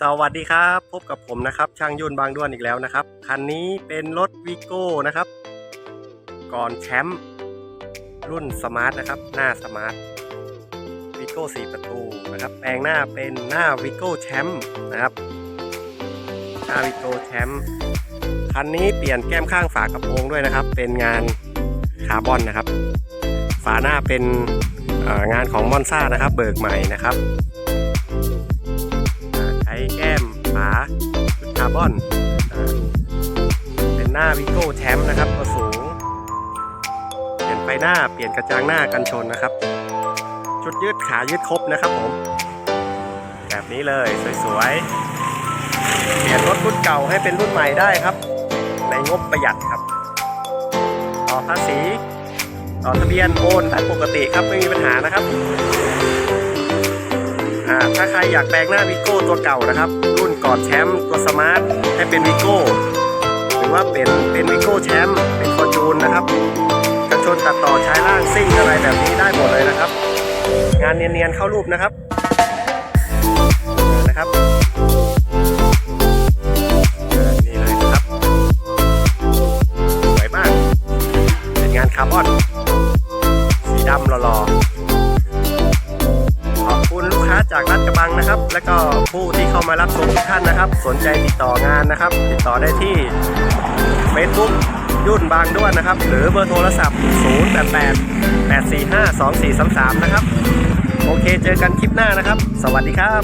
สวัสดีครับ พบกับผมนะครับ ช่างยุ่นบางด้วนอีกแล้วนะครับ คันนี้เป็นรถวิโก้นะครับ ก่อนแชมป์รุ่นสมาร์ทนะครับ หน้าสมาร์ทวิโก้4ประตูนะครับ แปลงหน้าเป็นหน้าวิโก้แชมป์นะครับหน้าวิโก้แชมป์คันนี้เปลี่ยนแก้มข้างฝากระโปรงด้วยนะครับ เป็นงานคาร์บอนนะครับ ฝาหน้าเป็นงานของมอนซ่านะครับ เบิกใหม่นะครับ ร์บอน เป็นหน้าวิโก้แชมป์นะครับตัวสูง เปลี่ยนไฟหน้า เปลี่ยนกระจังหน้ากันชนนะครับ ชุดยืดขายืดครบนะครับผม แบบนี้เลยสวยๆ เปลี่ยนรถรุ่นเก่าให้เป็นรุ่นใหม่ได้ครับ ในงบประหยัดครับ ต่อภาษี ต่อทะเบียนโอนได้ปกติครับไม่มีปัญหานะครับอ่าถ้าใครอยากแปลงหน้าวิโก้ตัวเก่านะครับ กอนแชมป์ตัวสมาร์ทให้เป็นวิโก้หรือว่าเป็นเป็นวิโก้แชมป์เป็นฟอร์จูนนะครับกันชนตัดต่อใช้ล่างซิ่งอะไรแบบนี้ได้หมดเลยนะครับ งานเนียนๆเข้ารูปนะครับนะครับนี่เลยนะครับสวยมากเป็นงานคาร์บอนสีดำหล่อๆังนะครับ และก็ผู้ที่เข้ามารับชมทุกท่านนะครับ สนใจติดต่องานนะครับ ติดต่อได้ที่ Facebook ยุ่นบางด้วนนะครับ หรือเบอร์โทรศัพท์ 088 845 2433 นะครับ โอเค เจอกันคลิปหน้านะครับ สวัสดีครับ